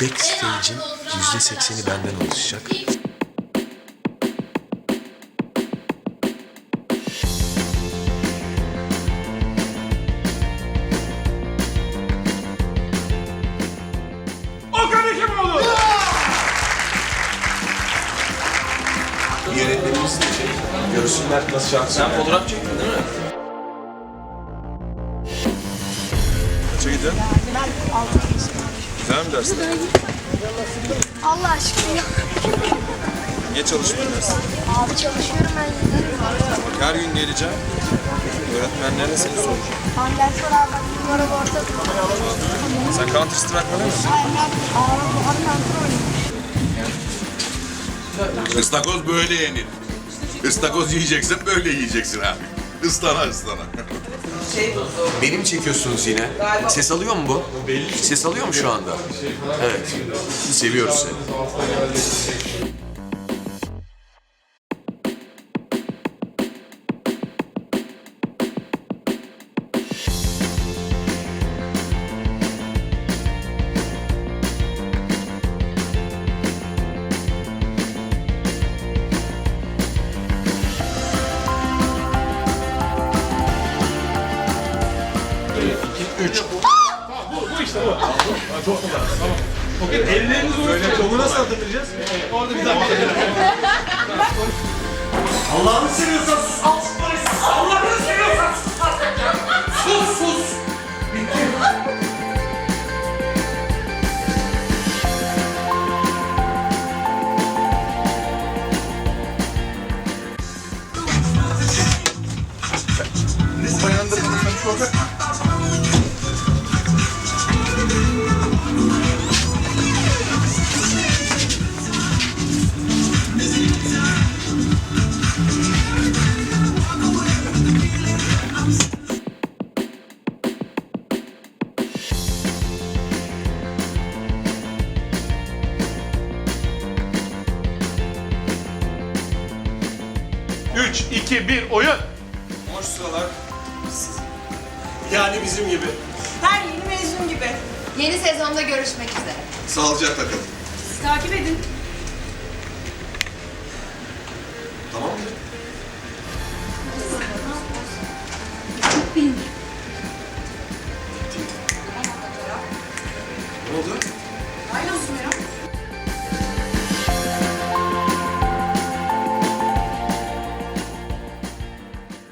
Backstage'in yüzde sekseni benden oluşacak. Yönetmenimiz de şey, görsünler nasıl şarkı Sen fotoğraf çektin değil mi? Kaça gidiyorsun? Ben altı. Güzel mi dersler? Allah aşkına ya. Niye çalışmıyorsun? Abi çalışıyorum ben yine. Bak her gün geleceğim. Öğretmenlerine seni soracağım. Hangi sonra bak numara ortada. Sen Counter Strike oynuyor musun? Aynen. Abi bu abi kontrol oynuyor. Istakoz böyle yenir. Istakoz yiyeceksen böyle yiyeceksin abi. Islana ıslana. Beni mi çekiyorsunuz yine? Ses alıyor mu bu? Ses alıyor mu şu anda? Evet. Seviyoruz seni. Ellerinizi unutmayın. Onu nasıl hatırlayacağız? Orada bir dakika. Allah'ını seviyorsan sus. Al şu parayı sus. Allah'ını seviyorsan sus. Sus sus. Bitti. 3, 2, 1 oyun. Boş sıralar. Yani bizim gibi. Her yeni mezun gibi. Yeni sezonda görüşmek üzere. Sağlıcakla kalın. Siz takip edin. Tamam mı? Bilmiyorum. Ne oldu?